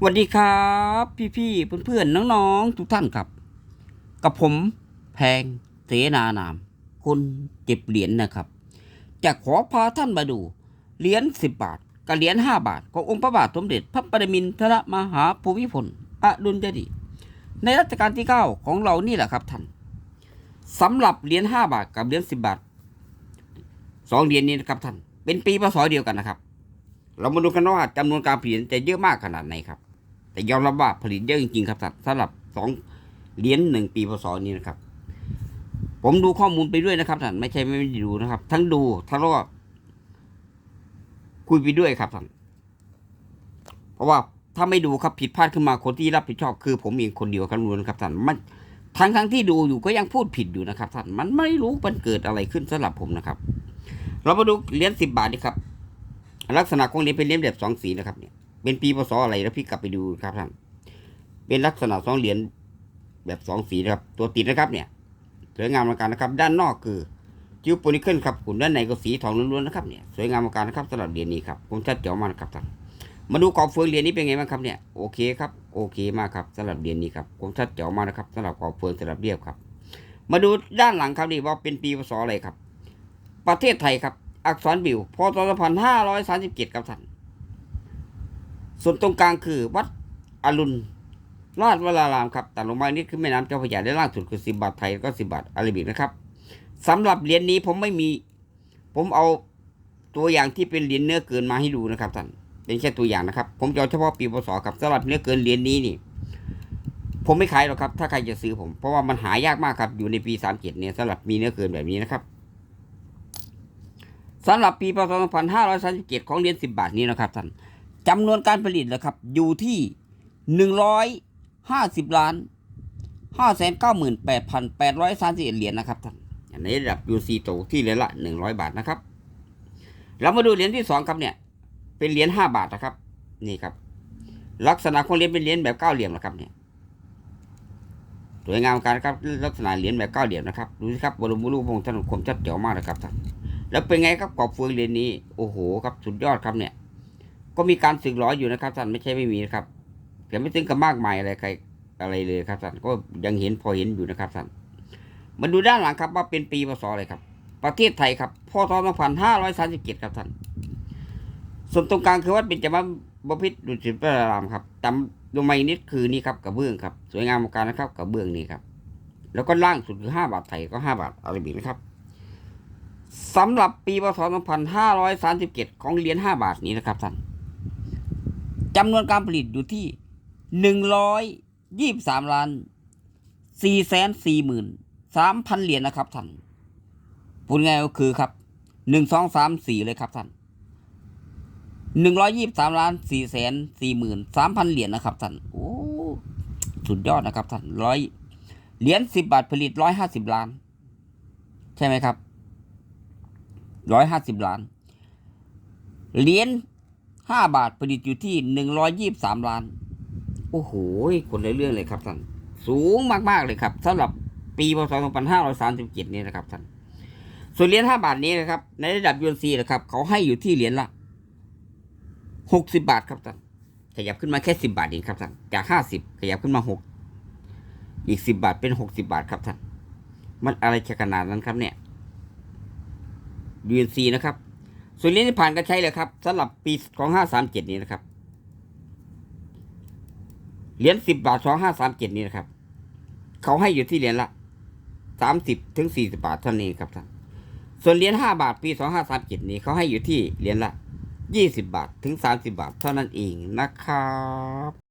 สวัสดีครับ พี่ๆเพื่อนๆน้องๆทุกท่านครับ กับผมแพงเสนานาม คนเก็บเหรียญนะครับ จะขอพาท่านมาดู เหรียญสิบบาท กับเหรียญห้าบาท ขององค์พระบาทสมเด็จพระปรมินทรมหาภูมิพลอดุลยเดชในรัชกาลที่เก้าของเรานี่แหละครับท่านสำหรับเหรียญห้าบาทกับเหรียญสิบบาทสองเหรียญนี้นะครับท่านเป็นปีพศเดียวกันนะครับ เรามาดูกันว่าจำนวนการผลิตจะเยอะมากขนาดไหนครับ แต่ยอมรับว่าผลิตเยอะจริงๆครับสำหรับสองเหรียญหนึ่งปีพศนี้นะครับ ผมดูข้อมูลไปด้วยนะครับท่านไม่ใช่ไม่ได้ดูนะครับ ทั้งดูทั้งรอดคุยไปด้วยครับท่านเพราะว่าถ้าไม่ดูครับผิดพลาดขึ้นมาคนที่รับผิดชอบคือ ผมเองคนเดียวครับล้วนครับท่านมันทั้งทั้งที่ดูอยู่ก็ยังพูดผิดอยู่นะครับท่านมันไม่รู้มันเกิดอะไรขึ้นสำหรับผมนะครับ เรามาดูเหรียญสิบบาทนี่ครับ ลักษณะของเหรียญเป็นเหรียญแบบสองสีนะครับเนี่ย เป็นปีพศอะไรแล้วพี่กลับไปดูครับท่านเป็นลักษณะสองเหรียญแบบสองสีนะครับ ตัวติดนะครับเนี่ยสวยงามมือนกันนะครับ ด้านนอกคือจิ้วโพนิเคิลครับขุนด้านในก็สีทองล้วนๆนะครับเนี่ยสวยงามมือนกันนะครับสำหรับเหรียญนี้ครับผมชัดเจ๋วมากนะครับท่านมาดูกรอบเฟืองเหรียญนี้เป็นไงบ้างครับเนี่ยโอเคครับโอเคมากครับสำหรับเหรียญนี้ครับผมชัดเจ๋วมากนะครับสำหรับกรอบเฟืองสำหรับเรียบครับ มาดูด้านหลังครับนี่ว่าเป็นปีพศอะไรครับ ประเทศไทยครับ อักษรบิวพศ2537ครับท่าน ส่วนตรงกลางคือวัดอรุณราชวรารามครับตัดลงมานี่คือแม่น้ำเจ้าพระยาได้ล่างสุดคือสิบบาทไทยก็สิบบาทอาราบิกนะครับสำหรับเหรียญนี้ผมไม่มี ผมเอาตัวอย่างที่เป็นเหรียญเนื้อเกินมาให้ดูนะครับท่านเป็นแค่ตัวอย่างนะครับ ผมจะเอาเฉพาะปีพศครับสำหรับเนื้อเกินเหรียญนี้นี่ ผมไม่ขายหรอกครับ ถ้าใครจะซื้อผม เพราะว่ามันหายากมากครับอยู่ในปีสามเจ็ดเนี่ยสำหรับมีเนื้อเกินแบบนี้นะครับสำหรับปีพศ2537ของเหรียญ10 บาทนี้นะครับท่าน จำนวนการผลิตนะครับ อยู่ที่หนึ่งร้อยห้าสิบล้านห้าแสนเก้าหมื่นแปดพันแปดร้อยสามสิบเหรียญนะครับท่านในระดับ UC โตที่เหรียญละหนึ่งร้อยบาทนะครับ เรามาดูเหรียญที่สองครับเนี่ย เป็นเหรียญห้าบาทนะครับ นี่ครับ ลักษณะของเหรียญเป็นเหรียญแบบเก้าเหลี่ยมนะครับเนี่ยสวยงามการครับลักษณะเหรียญแบบเก้าเหลี่ยมนะครับดูสิครับบรมรูปพงศ์ท่านคมชัดเจ๋วมากนะครับท่านแล้วเป็นไงครับกรอบเฟืองเหรียญนี้โอ้โหครับสุดยอดครับเนี่ย ก็มีการสึกหรออยู่นะครับท่านไม่ใช่ไม่มีนะครับแต่ไม่ถึงกับมากมายอะไรใครอะไรเลยครับท่านก็ยังเห็นพอเห็นอยู่นะครับท่านมาดูด้านหลังครับว่าเป็นปีพศอะไรครับ ประเทศไทยครับพศ2537ครับท่านส่วนตรงกลางคือวัดเป็นจมาบพิตรดุสิตพระรามครับจำลงมาอีกนิดคือนี่ครับกระเบื้องครับ สวยงามมือนกันนะครับกระเบื้องนี่ครับ แล้วก็ล่างสุดคือห้าบาทไทยก็ห้าบาทอาราบิกนะครับสำหรับปีพศ2537 ของเหรียญห้าบาทนี้นะครับท่าน จำนวนการผลิตอยู่ที่หนึ่งร้อยยี่สามล้านสี่แสนสี่หมื่นสามพันเหรียญนะครับท่านพูดง่ายก็คือครับหนึ่งสองสามสี่เลยครับท่านหนึ่งร้อยยี่สามล้านสี่แสนสี่หมื่นสามพันเหรียญนะครับท่านโอ้สุดยอดนะครับท่านร้อยเหรียญสิบบาทผลิตร้อยห้าสิบล้าน ใช่ไหมครับร้อยห้าสิบล้านเหรียญ ห้าบาทผลิตอยู่ที่หนึ่งร้อยยี่บสามล้าน โอ้โห คนละเรื่องเลยครับท่าน สูงมาก ๆ เลยครับสำหรับปีพศ2537นี้นะครับท่าน ส่วนเหรียญห้าบาทนี้นะครับ ในระดับยูนซีนะครับ เขาให้อยู่ที่เหรียญละหกสิบาทครับท่าน ขยับขึ้นมาแค่สิบาทเองครับท่าน จากห้าสิบขยับขึ้นมาหกอีกสิบาทเป็นหกสิบาทครับท่าน มันอะไรจะขนาดนั้นครับเนี่ยยูนซีนะครับ ส่วนเรียนที่ผ่านก็ใช้เลยครับสำหรับปีของห้าสามเจ็ดนี้นะครับ เหรียญสิบบาทสองห้าสามเจ็ดนี้นะครับ เขาให้อยู่ที่เหรียญละสามสิบถึงสี่สิบาทเท่านี้ครับท่านส่วนเหรียญห้าบาทปีสองห้าสามเจ็ดนี้เขาให้อยู่ที่เหรียญละยี่สิบบาทถึงสามสิบาทเท่านั้นเองนะครับ